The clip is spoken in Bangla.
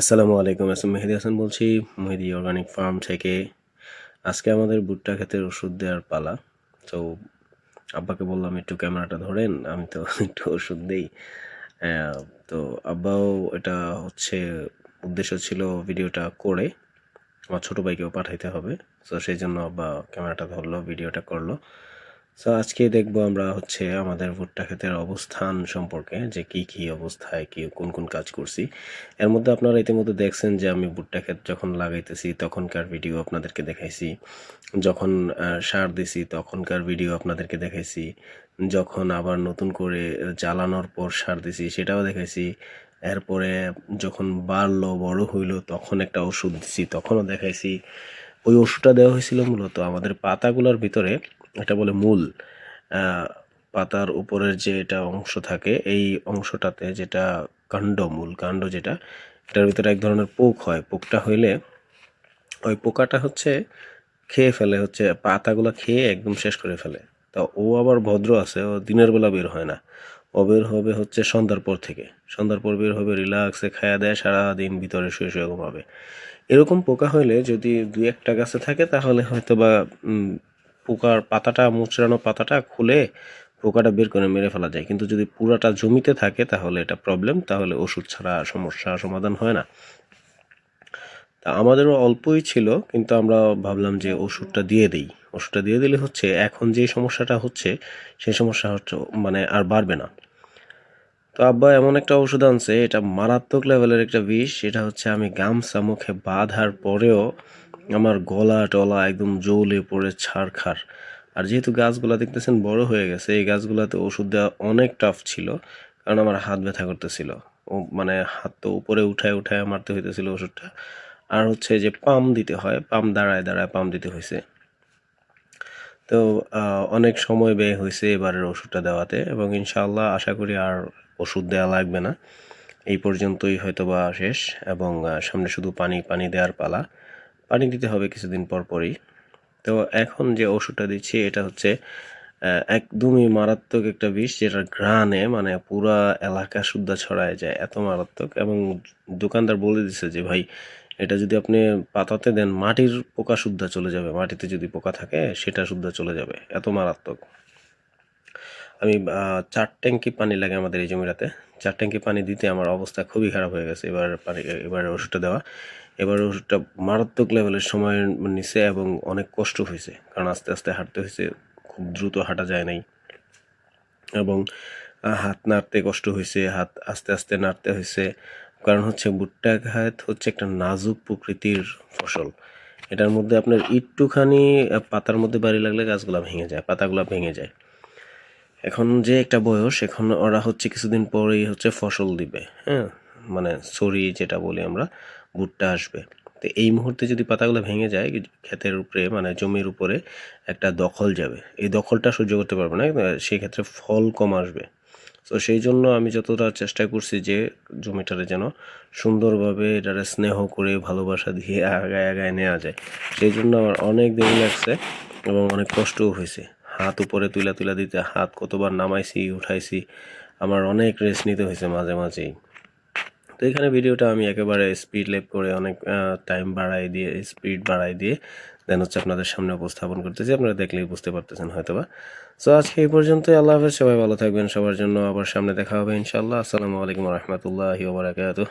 আসসালামু আলাইকুম আসলাম মেহেদি হাসান বলছি, মেহেদি অর্গানিক ফার্ম থেকে। আজকে আমাদের ভুট্টা ক্ষেতের ওষুধ দেওয়ার পালা। তো আব্বাকে বললাম, একটু ক্যামেরাটা ধরেন, আমি তো একটু ওষুধ দিই। তো আব্বাও এটা হচ্ছে, উদ্দেশ্য ছিল ভিডিওটা করে, আমার ছোটো ভাইকেও পাঠাইতে হবে। তো সেই জন্য আব্বা ক্যামেরাটা ধরলো, ভিডিওটা করল। তো আজকে দেখব আমরা হচ্ছে আমাদের ভুট্টা ক্ষেতের অবস্থান সম্পর্কে, যে কি কি অবস্থায় কি, কোন কোন কাজ করছি। এর মধ্যে আপনারা ইতিমধ্যে দেখছেন যে আমি ভুট্টা ক্ষেত যখন লাগাইতেছি, তখনকার ভিডিও আপনাদেরকে দেখাইছি। যখন সার দিছি, তখনকার ভিডিও আপনাদেরকে দেখাইছি। যখন আবার নতুন করে জ্বালানোর পর সার দিছি, সেটাও দেখাইছি। এরপরে যখন বাড়লো, বড় হইল, তখন একটা ওষুধ দিছি, তখনও দেখাইছি। ওই ওষুধটা দেওয়া হয়েছিল মূলত আমাদের পাতাগুলোর ভিতরে এটা বলে মূল পাতার উপরের যে এটা অংশ থাকে, এই অংশটাতে যেটা কাণ্ড, মূল কাণ্ড যেটা, এটার ভিতরে এক ধরনের পোক হয়। পোকটা হইলে ওই পোকাটা হচ্ছে খেয়ে ফেলে, হচ্ছে পাতাগুলো খেয়ে একদম শেষ করে ফেলে। তা ও আবার ভদ্র আছে, ও দিনের বেলা বের হয় না। ও বের হবে হচ্ছে সন্ধ্যার পর থেকে। সন্ধ্যার পর বের হবে, রিল্যাক্সে খায়া দেয়, সারাদিন ভিতরে শুয়ে শুয়ে ঘুমাবে। এরকম পোকা হইলে যদি দুই একটা গাছে থাকে, তাহলে হয়তো বা পোকার পাতাটা, মুচড়ানো পাতাটা খুলে পোকাটা বের করে মেরে ফেলা যায়। কিন্তু যদি পুরাটা জমিতে থাকে তাহলে এটা প্রবলেম তাহলে ওষুধ ছাড়া সমস্যা সমাধান হয় না। তা আমাদেরও অল্পই ছিল, কিন্তু আমরা ভাবলাম যে ওষুধটা দিয়ে দিই। ওষুধটা দিয়ে দিলে হচ্ছে এখন যে সমস্যাটা হচ্ছে, সেই সমস্যা হচ্ছে মানে আর বাড়বে না। তো আব্বা, এমন একটা ওষুধ আনছে, এটা মারাত্মক লেভেলের একটা বিষ এটা হচ্ছে আমি গামছা মুখে বাঁধার পরেও আমার গলা টলা একদম জ্বলে পড়ে ছাড়খার আর যেহেতু গাছগুলা দেখতেছেন বড় হয়ে গেছে, এই গাছগুলাতে ওষুধ দেওয়া অনেক টাফ ছিল, কারণ আমার হাত ব্যথা করতেছিল। ও মানে হাত তো উপরে উঠায় উঠায় মারতে হইতেছিল ওষুধটা। আর হচ্ছে যে পাম দিতে হয়, পাম দাঁড়ায় দাঁড়ায় পাম দিতে হয়েছে তো অনেক সময় ব্যয় হয়েছে এবারের ওষুধটা দেওয়াতে এবং ইনশাআল্লাহ আশা করি আর ওষুধ দেওয়া লাগবে না। এই পর্যন্তই হয়তো বা শেষ এবং সামনে শুধু পানি পানি দেওয়ার পালা। পানি দিতে হবে কিছুদিন পর পরই। তো এখন যে ওষুধটা দিচ্ছি, এটা হচ্ছে একদমই মারাত্মক একটা বিষ যেটা ঘ্রাণে মানে পুরা এলাকা শুদ্ধা ছড়ায় যায়, এত মারাত্মক। এবং দোকানদার বলে দিছে যে, ভাই, এটা যদি আপনি পাতাতে দেন, মাটির পোকা শুদ্ধা চলে যাবে। মাটিতে যদি পোকা থাকে, সেটা শুদ্ধা চলে যাবে। এত মারাত্মক। আমি চার ট্যাঙ্কি পানি লাগে আমাদের এই জমিটাতে। চার ট্যাঙ্কি পানি দিতে আমার অবস্থা খুবই খারাপ হয়ে গেছে, এবার পানি এবার ওষুধটা দেওয়া। এবার ওষুধটা মারাত্মক লেভেলের সময় নিছে এবং অনেক কষ্ট হয়েছে। কারণ আস্তে আস্তে হাঁটতে হয়েছে, খুব দ্রুত হাঁটা যায় নাই। এবং হাত নাড়তে কষ্ট হয়েছে, হাত আস্তে আস্তে নাড়তে হয়েছে। কারণ হচ্ছে ভুট্টা ঘাত হচ্ছে একটা নাজুক প্রকৃতির ফসল। এটার মধ্যে আপনার একটুখানি পাতার মধ্যে বাড়ি লাগলে গাছগুলো ভেঙে যায়, পাতাগুলো ভেঙে যায়। এখন যে একটা বয়স, এখন ওরা হচ্ছে কিছুদিন পরেই হচ্ছে ফসল দিবে হ্যাঁ? মানে সরি যেটা বলি আমরা ভুট্টা আসবে। তো এই মুহূর্তে যদি পাতাগুলো ভেঙে যায়, ক্ষেতের উপরে মানে জমির উপরে একটা দখল যাবে। এই দখলটা সহ্য করতে পারবে না সেই ক্ষেত্রে ফল কম আসবে। তো সেই জন্য আমি যতটা চেষ্টা করছি যে জমিটারে যেন সুন্দরভাবে এটারে স্নেহ করে, ভালোবাসা দিয়ে আগায় আগায় নেওয়া যায়। সেই জন্য আমার অনেক দেরি লাগছে এবং অনেক কষ্টও হয়েছে। হাত উপরে তুলা তুলা দিতে, হাত কতবার নামাইছি, উঠাইছি, আমার অনেক রেস্ট নিতে হয়েছে মাঝে মাঝেই। তো এখানে ভিডিওটা আমি একেবারে স্পিড লেপ করে অনেক টাইম বাড়াই দিয়ে স্পিড বাড়াই দিয়ে দেন হচ্ছে আপনাদের সামনে উপস্থাপন করতেছি। আপনারা দেখলেই বুঝতে পারতেছেন হয়তোবা। সো আজকে এই পর্যন্তই। আল্লাহ হাফেজ। সবাই ভালো থাকবেন। সবার জন্য আবার সামনে দেখা হবে ইনশাল্লাহ আসসালামু আলাইকুম রহমতুল্লাহি ওবরাকাতুহ